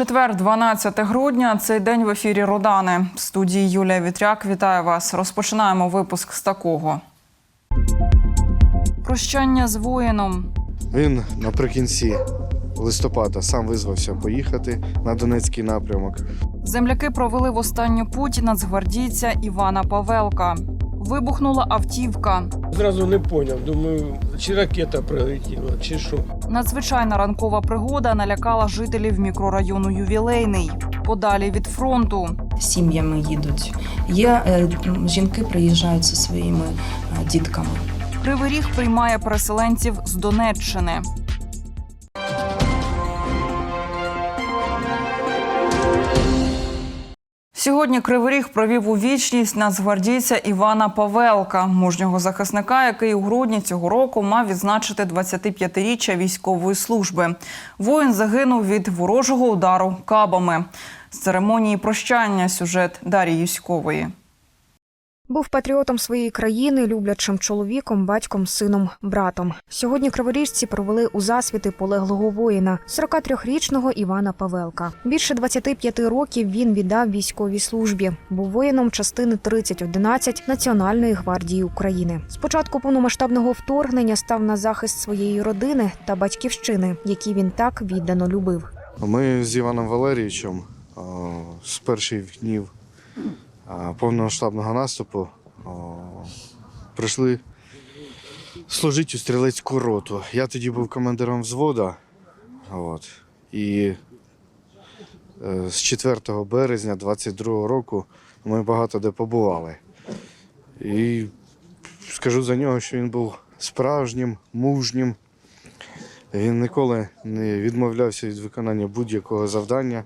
Четвер, 12 грудня. Цей день в ефірі Родани. В студії Юлія Вітряк. Вітаю вас. Розпочинаємо випуск з такого. Прощання з воїном. Він наприкінці листопада сам визвався поїхати на Донецький напрямок. Земляки провели в останню путь нацгвардійця Івана Павелка. Вибухнула автівка. Зразу не поняв. Думаю, чи ракета прилетіла, чи що. Надзвичайна ранкова пригода налякала жителів мікрорайону Ювілейний. Подалі від фронту. сім'ями їдуть. Є е, жінки приїжджають зі своїми е, дітками. Кривий ріг приймає переселенців з Донеччини. Сьогодні Кривий Ріг провів у вічність нацгвардійця Івана Павелка, мужнього захисника, який у грудні цього року мав відзначити 25-річчя військової служби. Воїн загинув від ворожого удару кабами. З церемонії прощання сюжет Дарії Юськової. Був патріотом своєї країни, люблячим чоловіком, батьком, сином, братом. Сьогодні криворіжці провели у засвіти полеглого воїна, 43-річного Івана Павелка. Більше 25 років він віддав військовій службі. Був воїном частини 3011 Національної гвардії України. З початку повномасштабного вторгнення став на захист своєї родини та батьківщини, які він так віддано любив. Ми з Іваном Валерійовичем з перших днів повномасштабного наступу прийшли служити у стрілецьку роту. Я тоді був командиром взвода. От, і е, з 4 березня 22 року ми багато де побували. І скажу за нього, що він був справжнім, мужнім. Він ніколи не відмовлявся від виконання будь-якого завдання,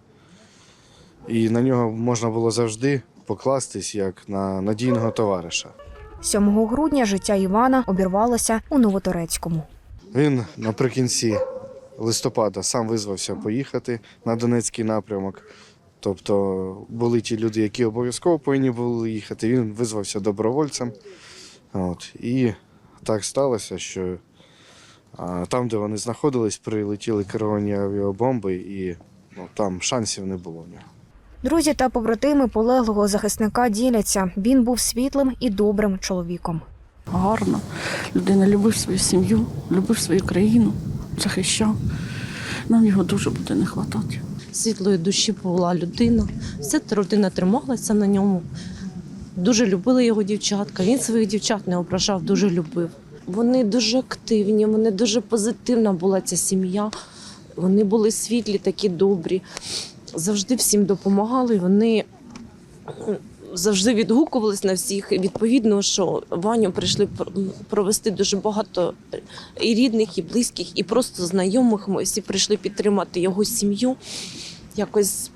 і на нього можна було завжди покластись як на надійного товариша. 7 грудня життя Івана обірвалося у Новоторецькому. Він наприкінці листопада сам визвався поїхати на Донецький напрямок. Тобто були ті люди, які обов'язково повинні були їхати. Він визвався добровольцем. От. І так сталося, що там, де вони знаходились, прилетіли керовані авіабомби, і ну, там шансів не було в нього. Друзі та побратими полеглого захисника діляться. Він був світлим і добрим чоловіком. гарно. Людина любив свою сім'ю, любив свою країну, захищав. Нам його дуже буде не вистачати. світлої душі була людина. Вся та родина трималася на ньому. Дуже любили його дівчатка. Він своїх дівчат не ображав, дуже любив. Вони дуже активні, вони дуже позитивна була ця сім'я. Вони були світлі, такі добрі. Завжди всім допомагали. Вони завжди відгукувались на всіх. І Відповідно, що Ваню прийшли пр- провести дуже багато і рідних, і близьких, і просто знайомих. Ми всі прийшли підтримати його сім'ю якось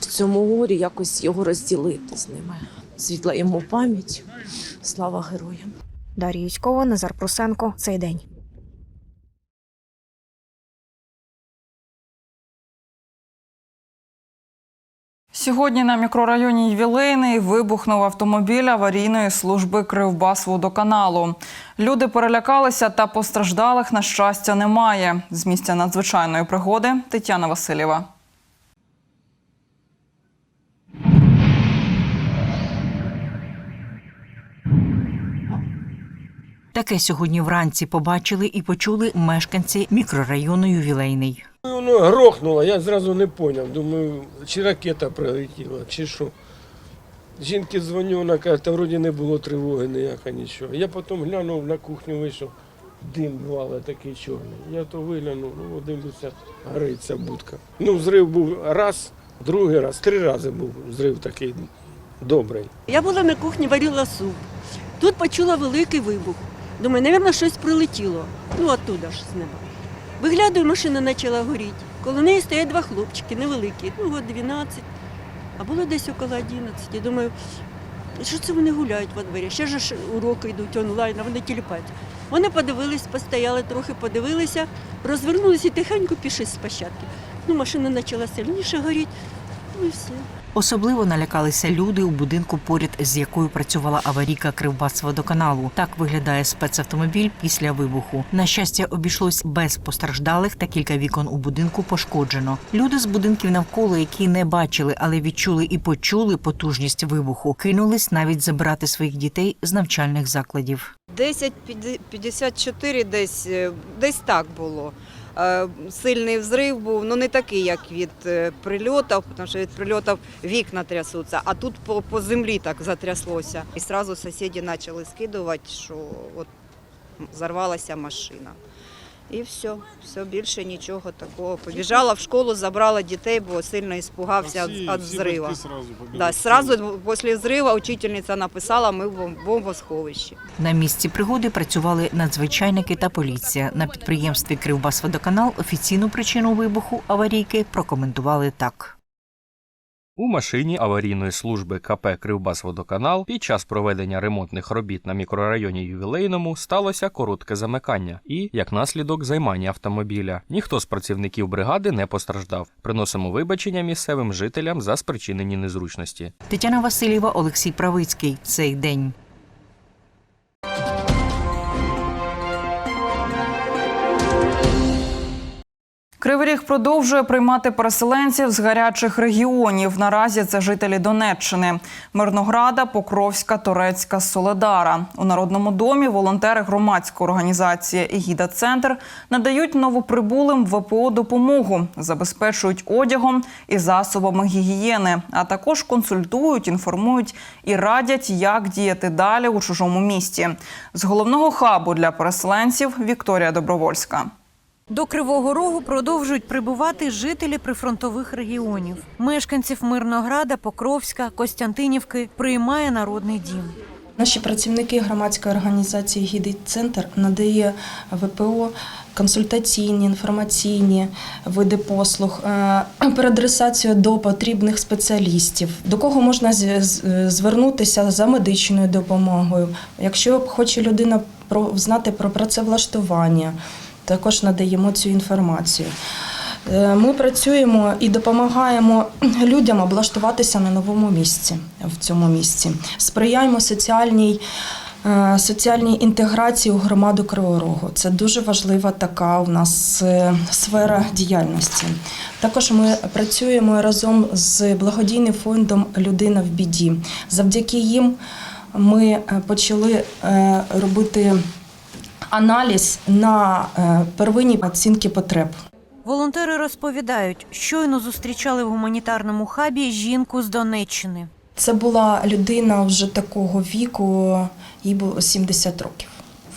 в цьому горі якось його розділити з ними. Світла йому пам'ять, слава героям. Дар'я Юськова, Назар Прусенко. Цей день. Сьогодні на мікрорайоні Ювілейний вибухнув автомобіль аварійної служби Кривбасводоканалу. Люди перелякалися та постраждалих, на щастя, немає. З місця надзвичайної пригоди Тетяна Васильєва. Таке сьогодні вранці побачили і почули мешканці мікрорайону Ювілейний. Воно грохнуло, я зразу не поняв. Думаю, чи ракета прилетіла, чи що. Жінки дзвоню, вона каже, та вроді не було тривоги ніяка, нічого. Я потім глянув на кухню, вийшов, дим вали такий чорний. Я то виглянув, ну дивлюся, гориться будка. Ну, зрив був раз, другий раз, три рази був зрив такий добрий. Я була на кухні, варила суп. Тут почула великий вибух. Думаю, мабуть, щось прилетіло. Ну, оттуда ж з неба. Виглядаю, машина почала горіти. Коло неї стоять два хлопчики, невеликі, ну, от 12, а було десь около 11. Я думаю, що це вони гуляють во дворі? Ще ж уроки йдуть онлайн, а вони тіліпаються. Вони подивились, постояли, трохи подивилися, розвернулися і тихенько пішли з площадки. Ну, машина почала сильніше горіти. Ну і все. Особливо налякалися люди у будинку, поряд з якою працювала аварійка Кривбасводоканалу. Так виглядає спецавтомобіль після вибуху. На щастя, обійшлось без постраждалих та кілька вікон у будинку пошкоджено. Люди з будинків навколо, які не бачили, але відчули і почули потужність вибуху, кинулись навіть забирати своїх дітей з навчальних закладів. 10.54 десь, е, десь так було. Е, Сильний взрив був, ну не такий, як від е, прильотів, тому що від прильотів вікна трясуться, а тут по, по землі так затряслося. І одразу сусіди почали скидувати, що от зарвалася машина. І все, все більше нічого такого. Побіжала в школу, забрала дітей, бо сильно іспугався від. Да, сразу після взрива учительниця написала, ми в бомбосховищі. На місці пригоди працювали надзвичайники та поліція. На підприємстві Кривбасводоканал офіційну причину вибуху аварійки прокоментували так. У машині аварійної служби КП Кривбасводоканал під час проведення ремонтних робіт на мікрорайоні Ювілейному сталося коротке замикання і, як наслідок, займання автомобіля. Ніхто з працівників бригади не постраждав. Приносимо вибачення місцевим жителям за спричинені незручності. Тетяна Васильєва, Олексій Правицький. Цей день. Кривий Ріг продовжує приймати переселенців з гарячих регіонів. Наразі це жителі Донеччини, Мирнограда, Покровська, Торецька, Соледара. У народному домі волонтери громадської організації Егіда Центр надають новоприбулим ВПО допомогу, забезпечують одягом і засобами гігієни, а також консультують, інформують і радять, як діяти далі у чужому місті. З головного хабу для переселенців Вікторія Добровольська. До Кривого Рогу продовжують прибувати жителі прифронтових регіонів. Мешканців Мирнограда, Покровська, Костянтинівки приймає народний дім. Наші працівники громадської організації «Гідий Центр надає ВПО консультаційні, інформаційні види послуг, е, переадресацію до потрібних спеціалістів, до кого можна звернутися за медичною допомогою. Якщо хоче людина знати про працевлаштування, також надаємо цю інформацію. Е, Ми працюємо і допомагаємо людям облаштуватися на новому місці в цьому місці. Сприяємо соціальній. е, Соціальній інтеграції у громаду Кривого Рогу. Це дуже важлива така у нас е, сфера діяльності. Також ми працюємо разом з благодійним фондом Людина в біді. Завдяки їм ми почали робити аналіз на е, первинні оцінки потреб. Волонтери розповідають, щойно зустрічали в гуманітарному хабі жінку з Донеччини. Це була людина вже такого віку, їй було 70 років.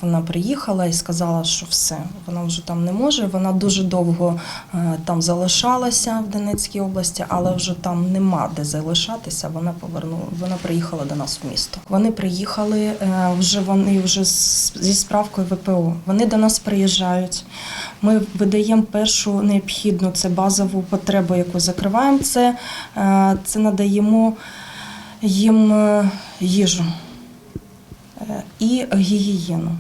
Вона приїхала і сказала, що все, вона вже там не може. Вона дуже довго е, там залишалася в Донецькій області, але вже там нема де залишатися. Вона повернула, вона приїхала до нас в місто. Вони приїхали е, вже вони вже зі справкою ВПО. Вони до нас приїжджають. Ми видаємо першу необхідну це базову потребу, яку закриваємо. Це, е, це надаємо їм їжу і гігієну.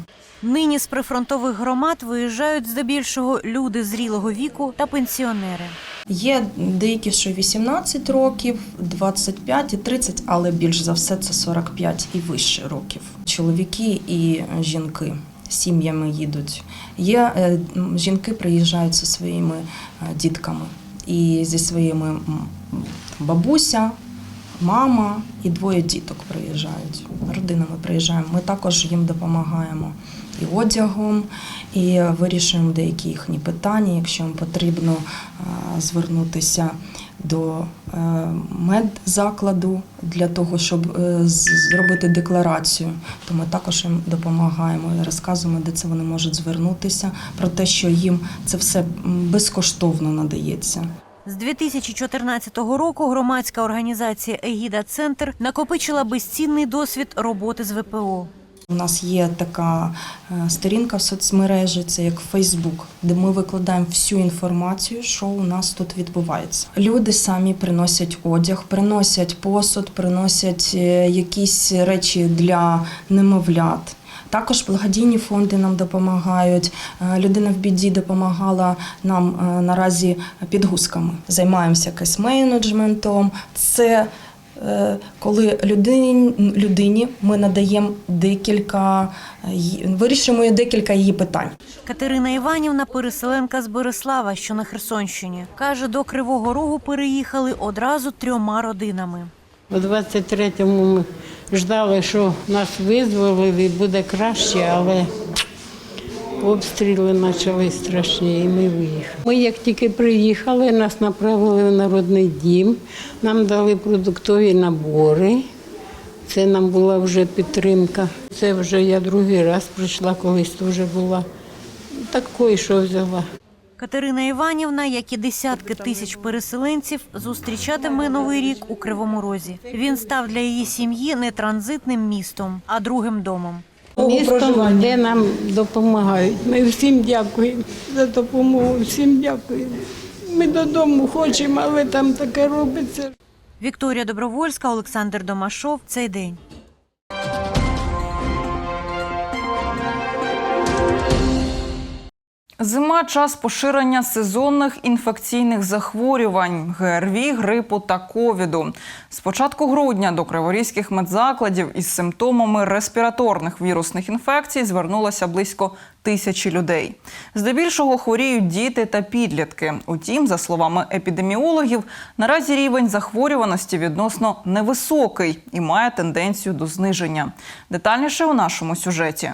Нині з прифронтових громад виїжджають здебільшого люди зрілого віку та пенсіонери. Є деякі, що 18 років, 25 і 30, але більш за все це 45 і вище років. Чоловіки і жінки сім'ями їдуть. Є е, жінки приїжджають зі своїми е, дітками і зі своїми бабуся, мама і двоє діток приїжджають. Родинами приїжджаємо. Ми також їм допомагаємо і одягом, і вирішуємо деякі їхні питання, якщо їм потрібно е, звернутися до е, медзакладу для того, щоб е, зробити декларацію, то ми також їм допомагаємо і розказуємо, де це вони можуть звернутися, про те, що їм це все безкоштовно надається. З 2014 року громадська організація Егіда Центр накопичила безцінний досвід роботи з ВПО. У нас є така е, сторінка в соцмережі, це як Фейсбук, де ми викладаємо всю інформацію, що у нас тут відбувається. Люди самі приносять одяг, приносять посуд, приносять е, якісь речі для немовлят. Також благодійні фонди нам допомагають. Е, Людина в біді допомагала нам наразі підгузками. Займаємося кейс-менеджментом. Це коли людині, людині ми надаємо декілька, е, вирішуємо декілька її питань. Катерина Іванівна переселенка з Береслава, що на Херсонщині. Каже, до Кривого Рогу переїхали одразу трьома родинами. У 23-му ми ждали, що нас визволили, буде краще, але обстріли почали страшні, і ми виїхали. Ми як тільки приїхали, нас направили в народний дім, нам дали продуктові набори. Це нам була вже підтримка. Це вже я другий раз прийшла, колись теж була. Так кое-що взяла. Катерина Іванівна, як і десятки тисяч переселенців, зустрічатиме новий рік у Кривому Розі. Він став для її сім'ї не транзитним містом, а другим домом. Місто, де нам допомагають. Ми всім дякуємо за допомогу, всім дякуємо. Ми додому хочемо, але там таке робиться. Вікторія Добровольська, Олександр Домашов. Цей день. Зима час поширення сезонних інфекційних захворювань ГРВІ, грипу та ковіду. З початку грудня до криворізьких медзакладів із симптомами респіраторних вірусних інфекцій звернулося близько тисячі людей. Здебільшого хворіють діти та підлітки. Утім, за словами епідеміологів, наразі рівень захворюваності відносно невисокий і має тенденцію до зниження. Детальніше у нашому сюжеті.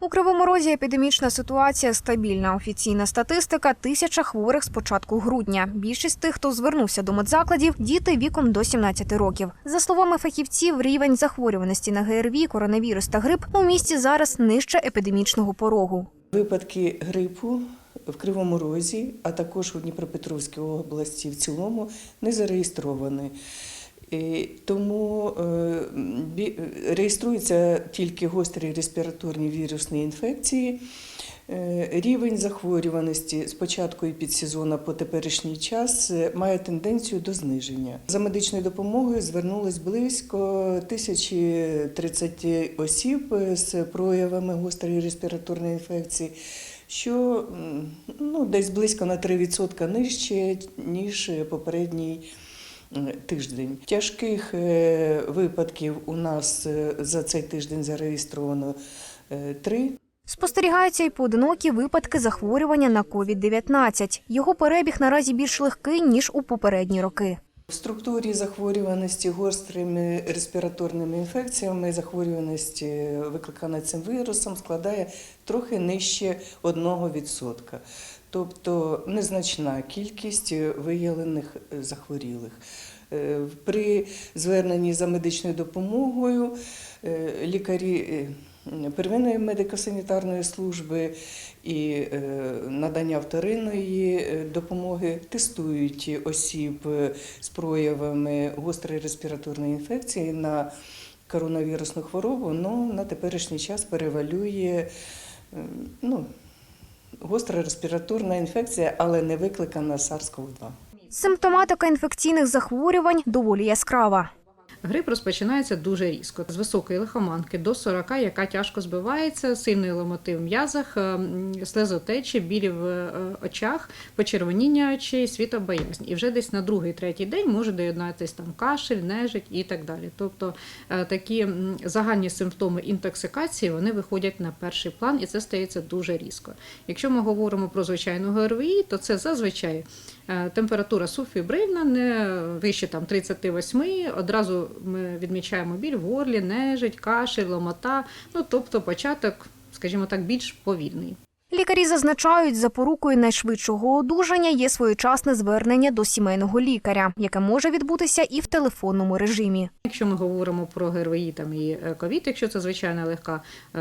У Кривому Розі епідемічна ситуація стабільна. Офіційна статистика – тисяча хворих з початку грудня. Більшість тих, хто звернувся до медзакладів, діти віком до 17 років. За словами фахівців, рівень захворюваності на ГРВІ, коронавірус та грип у місті зараз нижче епідемічного порогу. Випадки грипу в Кривому Розі, а також у Дніпропетровській області в цілому не зареєстровані. Тому е, реєструються тільки гострі респіраторні вірусні інфекції. Е, Рівень захворюваності з початку і підсезону по теперішній час е, має тенденцію до зниження. За медичною допомогою звернулось близько 1030 осіб з проявами гострої респіраторної інфекції, що ну, десь близько на 3% нижче, ніж попередній тиждень. Тяжких е, випадків у нас е, за цей тиждень зареєстровано е, три. Спостерігаються й поодинокі випадки захворювання на COVID-19. Його перебіг наразі більш легкий, ніж у попередні роки. В структурі захворюваності гострими респіраторними інфекціями захворюваність е, викликана цим вірусом складає трохи нижче 1%. Тобто незначна кількість виявлених е, захворілих. Е, При зверненні за медичною допомогою е, лікарі первинної медико-санітарної служби і е, надання вторинної е, допомоги тестують осіб е, з проявами гострої респіраторної інфекції на коронавірусну хворобу. Ну, на теперішній час перевалює ну, гостра респіраторна інфекція, але не викликана SARS-CoV-2. Симптоматика інфекційних захворювань доволі яскрава. Грип розпочинається дуже різко, з високої лихоманки до 40, яка тяжко збивається, сильний ломотив в м'язах, ем, слезотечі, білі в е, очах, почервоніння очей, світобоязнь. І вже десь на другий, третій день може доєднатися там кашель, нежить і так далі. Тобто е, такі загальні симптоми інтоксикації вони виходять на перший план, і це стається дуже різко. Якщо ми говоримо про звичайну ГРВІ, то це зазвичай е, температура субфібрильна, не вище там 38, одразу ми відмічаємо біль в горлі, нежить, кашель, ломота. Ну тобто початок, скажімо так, більш повільний. Лікарі зазначають, запорукою найшвидшого одужання є своєчасне звернення до сімейного лікаря, яке може відбутися і в телефонному режимі. Якщо ми говоримо про ГРВІ там і е, ковід, якщо це звичайна легка е,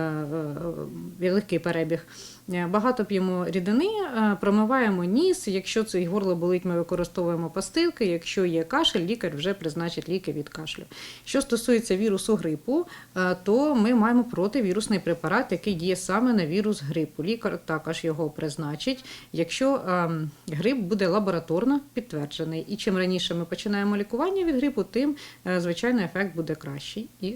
е, легкий перебіг, багато п'ємо рідини, е, промиваємо ніс. Якщо це горло болить, ми використовуємо пастилки. Якщо є кашель, лікар вже призначить ліки від кашлю. Що стосується вірусу грипу, е, то ми маємо противірусний препарат, який діє саме на вірус грипу. Лікар також його призначить, якщо ем, грип буде лабораторно підтверджений. І чим раніше ми починаємо лікування від грипу, тим е, звичайно ефект буде кращий і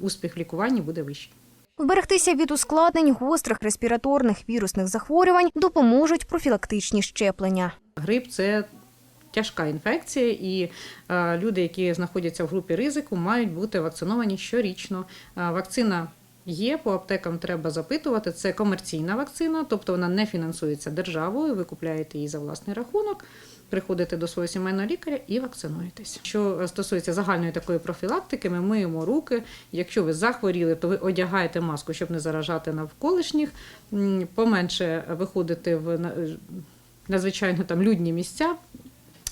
успіх в лікуванні буде вищий. Вберегтися від ускладнень гострих респіраторних вірусних захворювань допоможуть профілактичні щеплення. Грип це тяжка інфекція, і е, люди, які знаходяться в групі ризику, мають бути вакциновані щорічно. Е, вакцина є, по аптекам треба запитувати. Це комерційна вакцина, тобто вона не фінансується державою. Ви купляєте її за власний рахунок. Приходите до свого сімейного лікаря і вакцинуєтесь. Що стосується загальної такої профілактики, ми миємо руки. Якщо ви захворіли, то ви одягаєте маску, щоб не заражати навколишніх. Поменше виходити в на- надзвичайно там людні місця.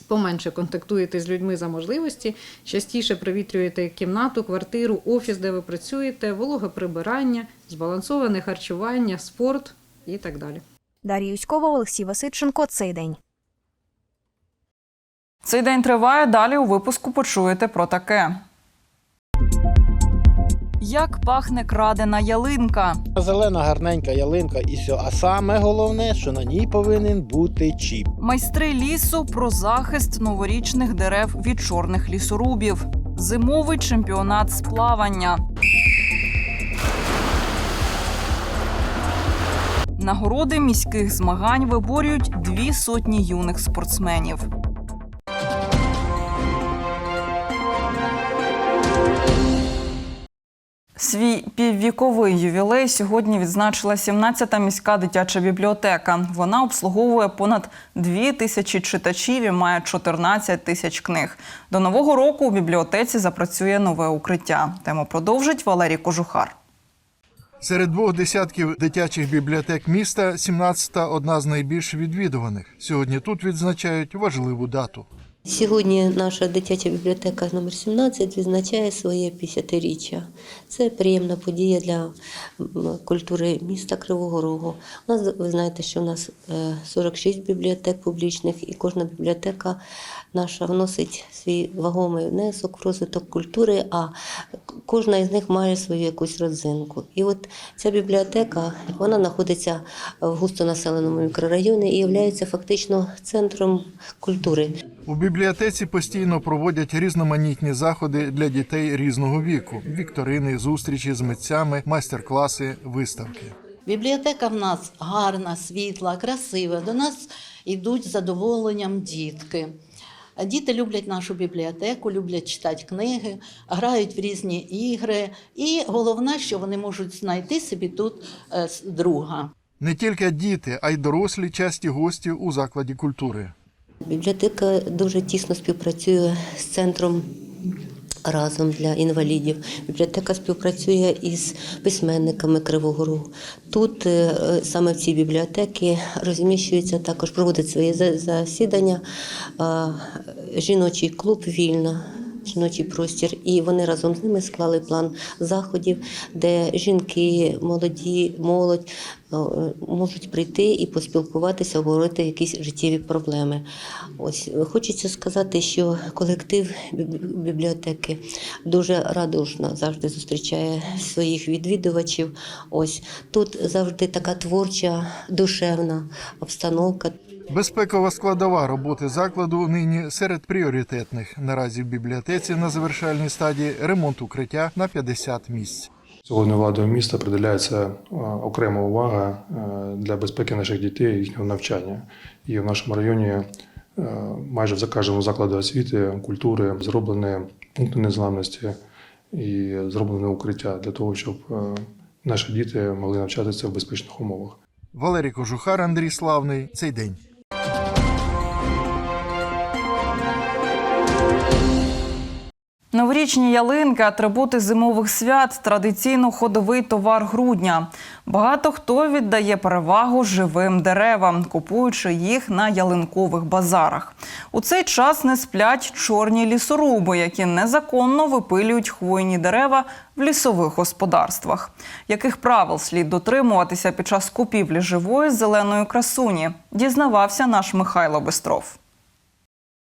Поменше контактуєте з людьми за можливості, частіше провітрюєте кімнату, квартиру, офіс, де ви працюєте, вологе прибирання, збалансоване харчування, спорт і так далі. Дар'я Юськова, Олексій Васильченко. Цей день. Цей день триває. Далі у випуску почуєте про таке. Як пахне крадена ялинка? Зелена гарненька ялинка і все. А саме головне, що на ній повинен бути чіп. Майстри лісу про захист новорічних дерев від чорних лісорубів. Зимовий чемпіонат з плавання. Нагороди міських змагань виборюють дві сотні юних спортсменів. Свій піввіковий ювілей сьогодні відзначила 17-та міська дитяча бібліотека. Вона обслуговує понад 2 тисячі читачів і має 14 тисяч книг. До нового року у бібліотеці запрацює нове укриття. Тему продовжить Валерій Кожухар. Серед двох десятків дитячих бібліотек міста 17-та – одна з найбільш відвідуваних. Сьогодні тут відзначають важливу дату. Сьогодні наша дитяча бібліотека номер 17 відзначає своє 50-річчя. Це приємна подія для культури міста Кривого Рогу. У нас ви знаєте, що у нас е, 46 бібліотек публічних, і кожна бібліотека наша вносить свій вагомий внесок в розвиток культури, а кожна із них має свою якусь родзинку. І от ця бібліотека вона знаходиться в густонаселеному мікрорайоні і є фактично центром культури. У бібліотеці постійно проводять різноманітні заходи для дітей різного віку: вікторини, зустрічі з митцями, майстер-класи, виставки. Бібліотека в нас гарна, світла, красива. До нас йдуть з задоволенням дітки. Діти люблять нашу бібліотеку, люблять читати книги, грають в різні ігри. І головне, що вони можуть знайти собі тут е, друга. Не тільки діти, а й дорослі часті гості у закладі культури. Бібліотека дуже тісно співпрацює з центром разом для інвалідів. Бібліотека співпрацює із письменниками Кривого Рогу. Тут е, саме в цій бібліотеці розміщується також, проводить свої засідання жіночий клуб Вільна. Жіночий простір, і вони разом з ними склали план заходів, де жінки, молоді, молодь е, можуть прийти і поспілкуватися, обговорити якісь життєві проблеми. Ось хочеться сказати, що колектив бібліотеки дуже радушно завжди зустрічає своїх відвідувачів. Ось тут завжди така творча, душевна обстановка. Безпекова складова роботи закладу нині серед пріоритетних. Наразі в бібліотеці на завершальній стадії ремонт укриття на 50 місць. Сьогодні владою міста приділяється е, окрема увага е, для безпеки наших дітей і їхнього навчання. І в нашому районі е, майже в кожному закладі освіти, культури зроблені пункти незламності і зроблені укриття для того, щоб наші діти могли навчатися в безпечних умовах. Валерій Кожухар, Андрій Славний. Цей день. Новорічні ялинки, атрибути зимових свят, традиційно ходовий товар грудня. Багато хто віддає перевагу живим деревам, купуючи їх на ялинкових базарах. У цей час не сплять чорні лісоруби, які незаконно випилюють хвойні дерева в лісових господарствах. Яких правил слід дотримуватися під час купівлі живої зеленої красуні? Дізнавався наш Михайло Бестров.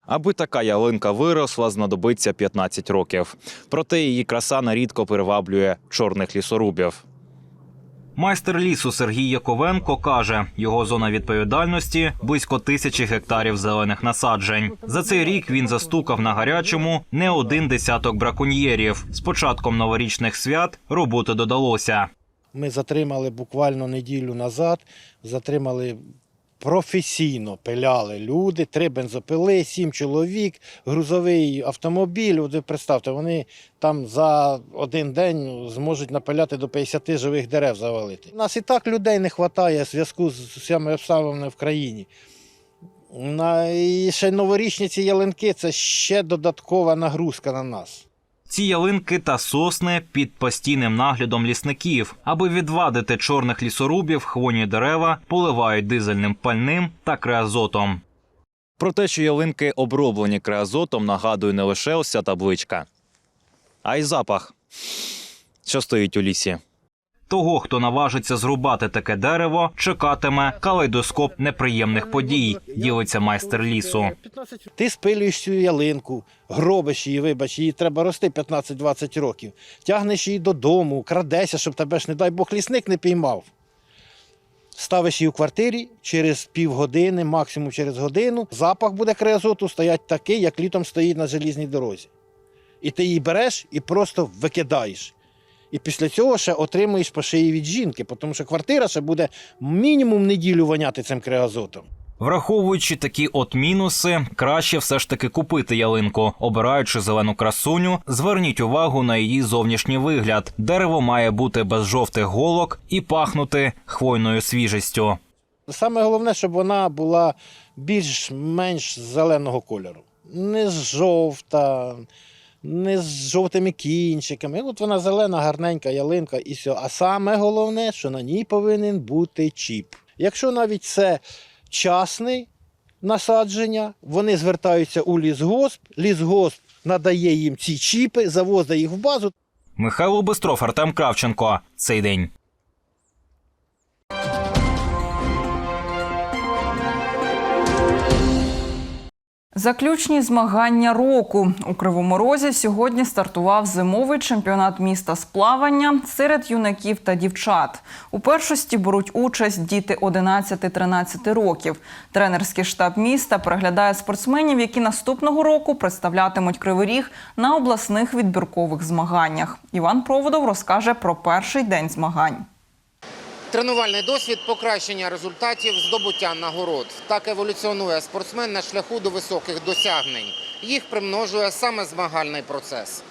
Аби така ялинка виросла, знадобиться 15 років. Проте її краса нарідко приваблює чорних лісорубів. Майстер лісу Сергій Яковенко каже, його зона відповідальності близько тисячі гектарів зелених насаджень. За цей рік він застукав на гарячому не один десяток браконьєрів. З початком новорічних свят роботи додалося. Ми затримали буквально неділю назад, затримали професійно пиляли люди, три бензопили, сім чоловік, грузовий автомобіль. От ви представте, вони там за один день зможуть напиляти до 50 живих дерев завалити. У нас і так людей не вистачає в зв'язку з всіми обставинами в країні. І ще новорічні ці ялинки це ще додаткова нагрузка на нас. Ці ялинки та сосни під постійним наглядом лісників, аби відвадити чорних лісорубів, хвойні дерева поливають дизельним пальним та креазотом. Про те, що ялинки оброблені креазотом, нагадує не лише ось табличка, а й запах, що стоїть у лісі. Того, хто наважиться зрубати таке дерево, чекатиме калейдоскоп неприємних подій, ділиться майстер лісу. Ти спилюєш цю ялинку, гробиш її, вибач, її треба рости 15-20 років. Тягнеш її додому, крадешся, щоб тебе ж, не дай Бог, лісник не піймав. Ставиш її в квартирі через півгодини, максимум через годину. Запах буде креозоту стоять такий, як літом стоїть на желізній дорозі. І ти її береш і просто викидаєш. І після цього ще отримуєш по шиї від жінки, тому що квартира ще буде мінімум неділю воняти цим креозотом. Враховуючи такі от мінуси, краще все ж таки купити ялинку. Обираючи зелену красуню, зверніть увагу на її зовнішній вигляд. Дерево має бути без жовтих голок і пахнути хвойною свіжістю. Саме головне, щоб вона була більш-менш зеленого кольору. Не жовта, не з жовтими кінчиками. От вона зелена, гарненька ялинка і все. А саме головне, що на ній повинен бути чіп. Якщо навіть це часне насадження, вони звертаються у лісгосп, лісгосп надає їм ці чіпи, завозить їх в базу. Михайло Бистров, Артем Кравченко. Цей день. Заключні змагання року у Кривому Розі сьогодні стартував зимовий чемпіонат міста з плавання серед юнаків та дівчат. У першості беруть участь діти 11-13 років. Тренерський штаб міста переглядає спортсменів, які наступного року представлятимуть Кривий Ріг на обласних відбіркових змаганнях. Іван Проводов розкаже про перший день змагань. Тренувальний досвід, покращення результатів, здобуття нагород. Так еволюціонує спортсмен на шляху до високих досягнень. Їх примножує саме змагальний процес.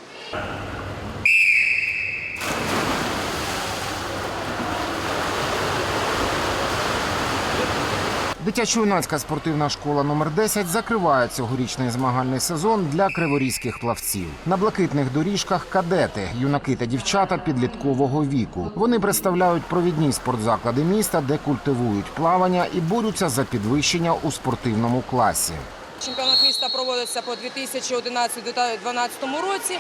Дитячо-юнацька спортивна школа номер 10 закриває цьогорічний змагальний сезон для криворізьких плавців. На блакитних доріжках кадети, юнаки та дівчата підліткового віку. Вони представляють провідні спортзаклади міста, де культивують плавання і борються за підвищення у спортивному класі. Чемпіонат міста проводиться по 2011-2012 році,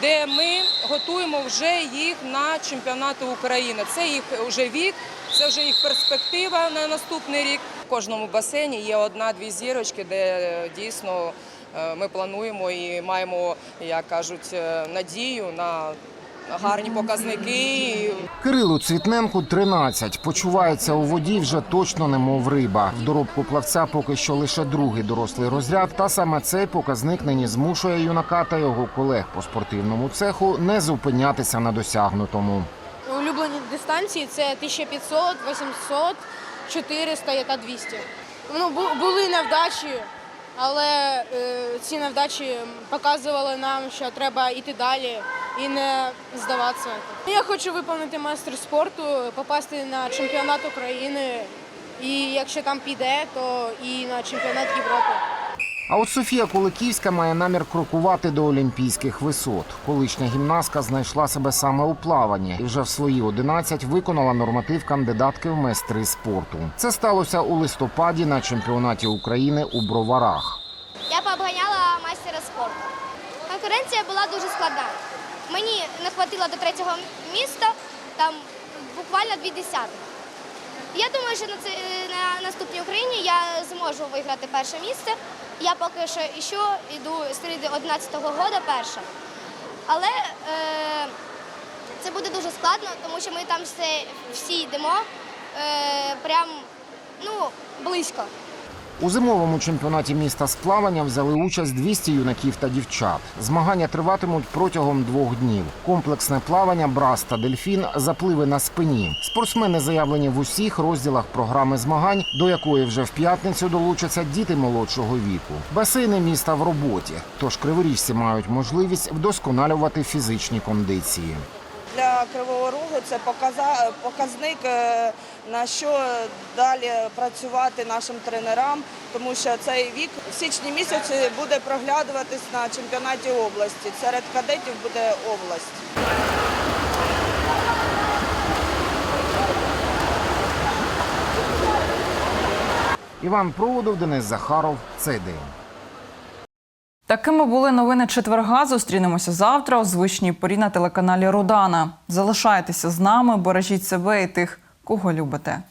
де ми готуємо вже їх на чемпіонати України. Це їх вже вік, це вже їх перспектива на наступний рік. В кожному басейні є одна-дві зірочки, де е, дійсно е, ми плануємо і маємо, як кажуть, е, надію на гарні показники. Кирилу Цвітненку 13. Почувається у воді вже точно немов риба. В доробку плавця поки що лише другий дорослий розряд. Та саме цей показник нині змушує юнака та його колег по спортивному цеху не зупинятися на досягнутому. Улюблені дистанції це 1500, 800, 400 та 200. Ну, були невдачі, але е, ці невдачі показували нам, що треба йти далі і не здаватися. Я хочу виповнити майстер спорту, попасти на чемпіонат України. І якщо там піде, то і на чемпіонат Європи. А от Софія Куликівська має намір крокувати до олімпійських висот. Колишня гімнастка знайшла себе саме у плаванні і вже в свої 11 виконала норматив кандидатки в майстри спорту. Це сталося у листопаді на чемпіонаті України у Броварах. Я пообганяла майстера спорту. Конкуренція була дуже складна. Мені не хватило до третього міста, там буквально дві десятих. Я думаю, що на, це, на наступній Україні я зможу виграти перше місце. Я поки що іще йду середи 11-го року перша. Але е, це буде дуже складно, тому що ми там все, всі йдемо е, прям ну, близько. У зимовому чемпіонаті міста з плавання взяли участь 200 юнаків та дівчат. Змагання триватимуть протягом двох днів. Комплексне плавання, брас та дельфін, запливи на спині. Спортсмени заявлені в усіх розділах програми змагань, до якої вже в п'ятницю долучаться діти молодшого віку. Басейни міста в роботі, тож криворіжці мають можливість вдосконалювати фізичні кондиції. Для Кривого Рогу це показник, е, на що далі працювати нашим тренерам, тому що цей вік в січні місяці буде проглядуватись на чемпіонаті області. Серед кадетів буде область. Іван Проводов, Денис Захаров. Цей день. Такими були новини четверга. Зустрінемося завтра у звичній порі на телеканалі Рудана. Залишайтеся з нами, бережіть себе і тих, кого любите.